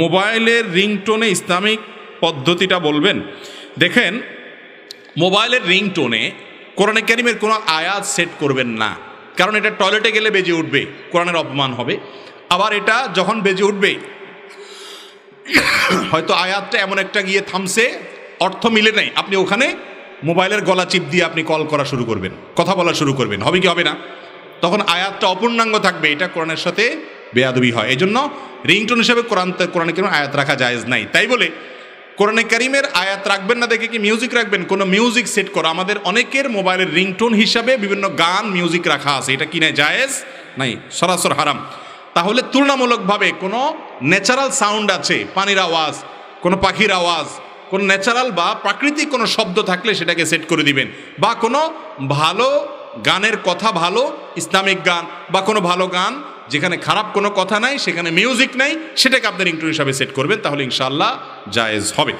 মোবাইলের রিংটোনে ইসলামিক পদ্ধতিটা বলবেন। দেখেন, মোবাইলের রিংটোনে কোরআনে কারিমের কোনো আয়াত সেট করবেন না। কারণ এটা টয়লেটে গেলে বেজে উঠবে, কোরআনের অপমান হবে। আবার এটা যখন বেজে উঠবে, হয়তো আয়াতটা এমন একটা গিয়ে থামছে, অর্থ মিলে নাই। আপনি ওখানে মোবাইলের গলা চিপ দিয়ে আপনি কল করা শুরু করবেন, কথা বলা শুরু করবেন। হবে কি হবে না? তখন আয়াতটা অপূর্ণাঙ্গ থাকবে, এটা কোরআনের সাথে বেয়াদবি হয়। এই জন্য রিংটোন হিসেবে কোরআন কোরআনে কেন আয়াত রাখা জায়েজ নাই। তাই বলে কোরআনে কারিমের আয়াত রাখবেন না দেখে কি মিউজিক রাখবেন? কোনো মিউজিক সেট করা। আমাদের অনেকের মোবাইলের রিংটোন হিসাবে বিভিন্ন গান মিউজিক রাখা আছে। এটা কিনে জায়েজ? নাই। সরাসর হারাম। তাহলে তুলনামূলকভাবে কোনো ন্যাচারাল সাউন্ড আছে, পানির আওয়াজ, কোনো পাখির আওয়াজ, কোনো ন্যাচারাল বা প্রাকৃতিক কোনো শব্দ থাকলে সেটাকে সেট করে দিবেন। বা কোনো ভালো গানের কথা, ভালো ইসলামিক গান বা কোনো ভালো গান যেখানে খারাপ কোনো কথা নাই, সেখানে মিউজিক নাই, সেটাকে আপনার রিংটোন হিসাবে সেট করবেন, তাহলে ইনশাল্লাহ জায়েজ হবে।